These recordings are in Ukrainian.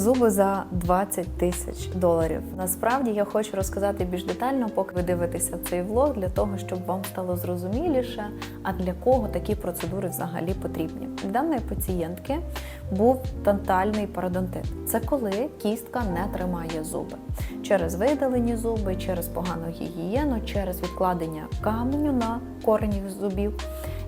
зуби за 20 тисяч доларів. Насправді я хочу розказати більш детально, поки ви дивитеся цей влог, для того, щоб вам стало зрозуміліше, а для кого такі процедури взагалі потрібні. Даної пацієнтки був тотальний пародонтит. Це коли кістка не тримає зуби через видалені зуби, через погану гігієну, через відкладення каменю на корені зубів.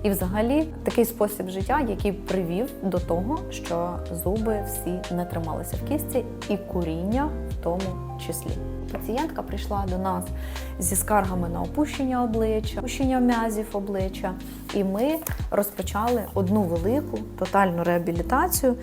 І, взагалі, такий спосіб життя, який привів до того, що зуби всі не трималися в кістці, і куріння в тому числі. Пацієнтка прийшла до нас зі скаргами на опущення обличчя, опущення м'язів обличчя, і ми розпочали одну велику тотальну реабілітацію.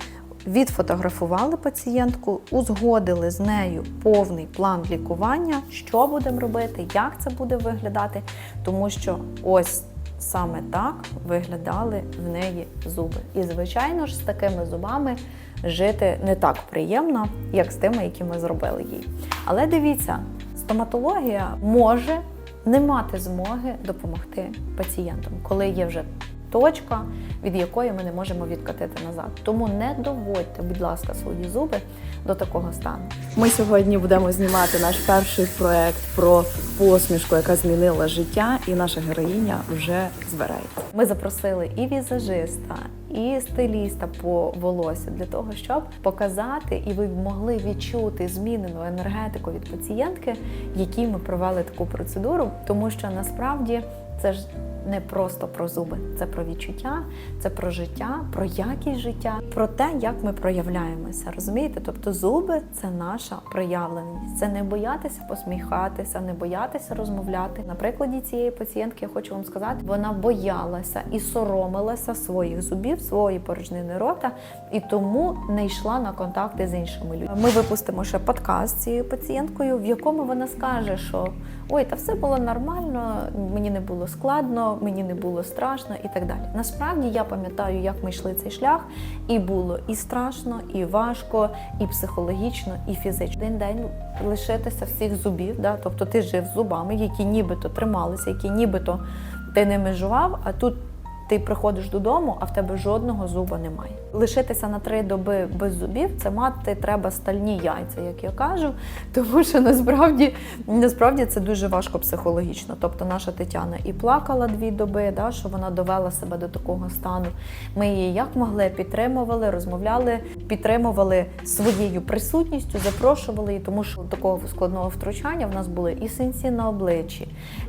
Відфотографували пацієнтку, узгодили з нею повний план лікування, що будемо робити, як це буде виглядати, тому що ось саме так виглядали в неї зуби. І, звичайно ж, з такими зубами жити не так приємно, як з тими, які ми зробили їй. Але дивіться, стоматологія може не мати змоги допомогти пацієнтам, коли є вже точка, від якої ми не можемо відкатити назад. Тому не доводьте, будь ласка, свої зуби до такого стану. Ми сьогодні будемо знімати наш перший проект про посмішку, яка змінила життя, і наша героїня вже збирається. Ми запросили і візажиста, і стиліста по волосю для того, щоб показати, і ви могли відчути змінену енергетику від пацієнтки, якій ми провели таку процедуру, тому що насправді це ж не просто про зуби, це про відчуття, це про життя, про якість життя, про те, як ми проявляємося. Розумієте? Тобто зуби це наша проявленість. Це не боятися посміхатися, не боятися розмовляти. На прикладі цієї пацієнтки я хочу вам сказати, вона боялася і соромилася своїх зубів, своєї порожнини рота, і тому не йшла на контакти з іншими людьми. Ми випустимо ще подкаст цією пацієнткою, в якому вона скаже, що ой, та все було нормально, мені не було складно, мені не було страшно і так далі. Насправді я пам'ятаю, як ми йшли цей шлях, і було і страшно, і важко, і психологічно, і фізично. Один день лишитися всіх зубів, да? тобто ти жив зубами, які нібито трималися, які нібито ти не межував, а тут. Ти приходиш додому, а в тебе жодного зуба немає. Лишитися на три доби без зубів це мати треба стальні яйця, як я кажу. Тому що насправді насправді це дуже важко психологічно. Тобто наша Тетяна і плакала дві доби, да, що вона довела себе до такого стану. Ми її як могли підтримували, розмовляли, підтримували своєю присутністю, запрошували її, тому що такого складного втручання в нас були і синці на обличчі,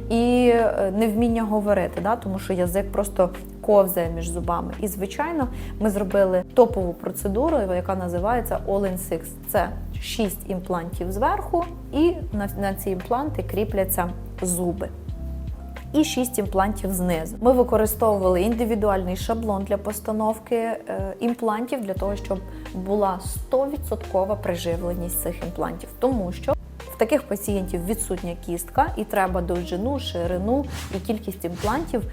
і е, невміння говорити, да, тому що язик просто ковзає між зубами. І, звичайно, ми зробили топову процедуру, яка називається All in Six. Це 6 імплантів зверху, і на, ці імпланти кріпляться зуби. І 6 імплантів знизу. Ми використовували індивідуальний шаблон для постановки е, імплантів для того, щоб була 100% приживленість цих імплантів, тому що таких пацієнтів відсутня кістка, і треба довжину, ширину і кількість імплантів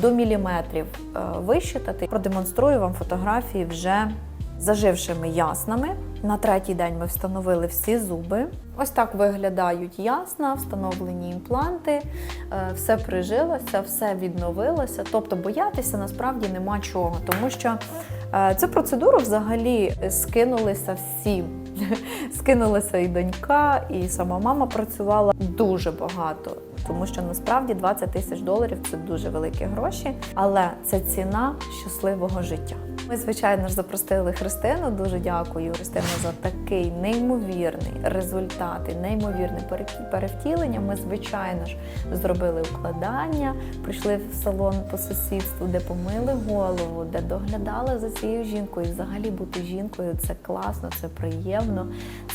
до міліметрів е, вищитати. Продемонструю вам фотографії вже зажившими яснами. На третій день ми встановили всі зуби. Ось так виглядають ясна, встановлені імпланти, е, все прижилося, все відновилося. Тобто боятися насправді нема чого, тому що е, цю процедуру взагалі скинулися всі. Скинулася і донька, і сама мама працювала дуже багато, тому що насправді 20 тисяч доларів це дуже великі гроші, але це ціна щасливого життя. Ми, звичайно ж, запросили Христину. Дуже дякую Христину за такий неймовірний результат і неймовірне перевтілення. Ми, звичайно ж, зробили укладання, прийшли в салон по сусідству, де помили голову, де доглядали за цією жінкою. Взагалі бути жінкою це класно, це приємно,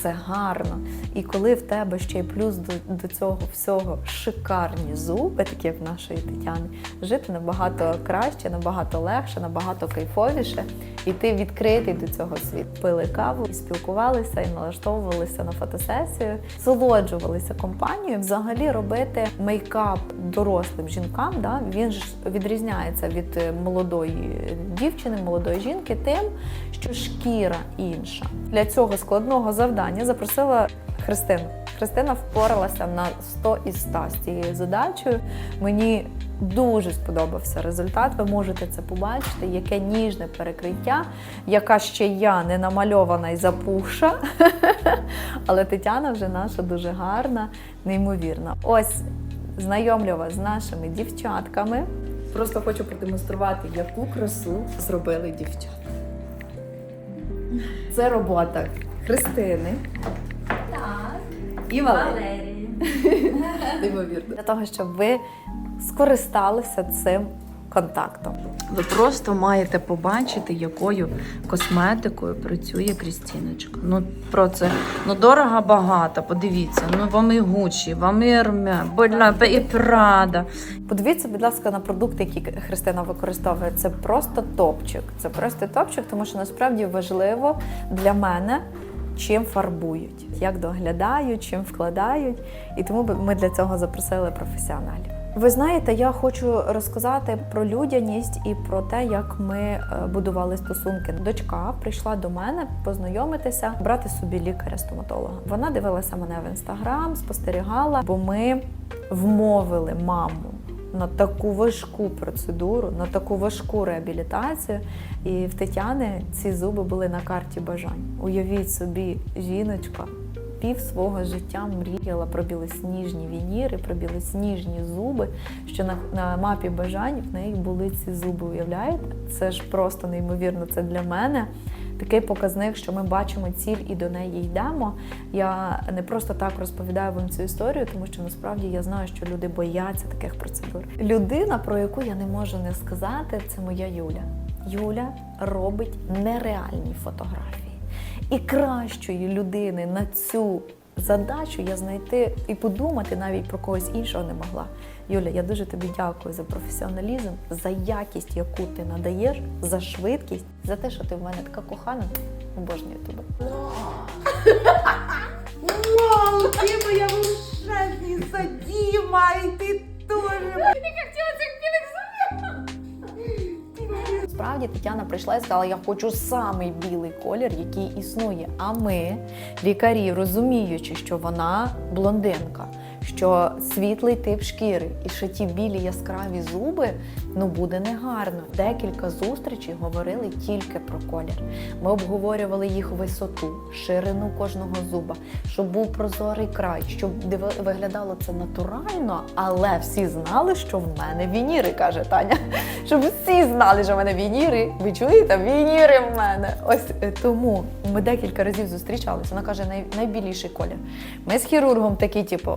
це гарно. І коли в тебе ще й плюс до, до цього всього шикарні зуби, такі як в нашої Тетяни, жити набагато краще, набагато легше, набагато кайфовіше. І ти відкритий до цього світу. Пили каву, і спілкувалися і налаштовувалися на фотосесію, солоджувалися компанією. Взагалі робити мейкап дорослим жінкам. Да, він ж відрізняється від молодої дівчини, молодої жінки, тим, що шкіра інша. Для цього складного завдання запросила Христину. Христина впоралася на 100 із 100 з цією задачею. Мені дуже сподобався результат. Ви можете це побачити, яке ніжне перекриття, яка ще я не намальована і запухша. Але Тетяна вже наша дуже гарна, неймовірна. Ось знайомлю вас з нашими дівчатками. Просто хочу продемонструвати, яку красу зробили дівчата. Це робота Христини Так. і Валерії. Неймовірно. Для того, щоб ви скористалися цим контактом. Ви просто маєте побачити, якою косметикою працює Крістіночка. Ну про це ну дорого багато. Подивіться, ну вам і Гучі, вам і Ерме, і Прада. Подивіться, будь ласка, на продукти, які Христина використовує. Це просто топчик. Це просто топчик, тому що насправді важливо для мене. Чим фарбують, як доглядають, чим вкладають, і тому ми для цього запросили професіоналів. Ви знаєте, я хочу розказати про людяність і про те, як ми е, будували стосунки. Дочка прийшла до мене познайомитися, брати собі лікаря-стоматолога. Вона дивилася мене в інстаграм, спостерігала, бо ми вмовили маму на таку важку процедуру, на таку важку реабілітацію. І в Тетяни ці зуби були на карті бажань. Уявіть собі, жіночка пів свого життя мріяла про білосніжні вініри, про білосніжні зуби. Що на, на мапі бажань в неї були ці зуби. Уявляєте? Це ж просто неймовірно. Це для мене такий показник, що ми бачимо ціль і до неї йдемо. Я не просто так розповідаю вам цю історію, тому що насправді я знаю, що люди бояться таких процедур. Людина, про яку я не можу не сказати, це моя Юля. Юля робить нереальні фотографії. І кращої людини на цю задачу я знайти і подумати навіть про когось іншого не могла. Юля, я дуже тобі дякую за професіоналізм, за якість, яку ти надаєш, за швидкість, за те, що ти в мене така кохана. Обожнюю тебе. Вау, ты моя волшебница, Дима, и ты тоже. Справді Тетяна прийшла і сказала: я хочу самий білий колір, який існує. А ми, лікарі, розуміючи, що вона блондинка, що світлий тип шкіри, і що ті білі яскраві зуби ну буде негарно. Декілька зустрічей говорили тільки про колір. Ми обговорювали їх висоту, ширину кожного зуба, щоб був прозорий край, щоб виглядало це натурально, але всі знали, що в мене вініри, каже Таня. Щоб всі знали, що в мене вініри. Ви чуєте? Вініри в мене. Ось е, тому ми декілька разів зустрічалися. Вона каже, най, найбіліший колір. Ми з хірургом такі, типу.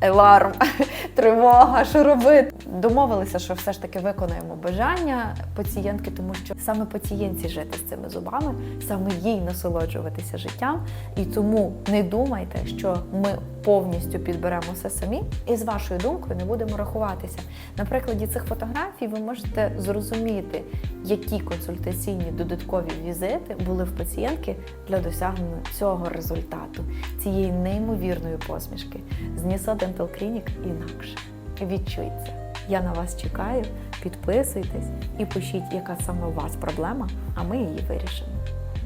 Еларм, тривога, що робити? Домовилися, що все ж таки виконаємо бажання пацієнтки, тому що саме пацієнтці жити з цими зубами, саме їй насолоджуватися життям. І тому не думайте, що ми повністю підберемо все самі, і з вашою думкою не будемо рахуватися. На прикладі цих фотографій ви можете зрозуміти, які консультаційні додаткові візити були в пацієнтки для досягнення цього результату, цієї неймовірної посмішки. З Dental Clinic інакше. Відчуйте. Я на вас чекаю. Підписуйтесь і пишіть, яка саме у вас проблема, а ми її вирішимо.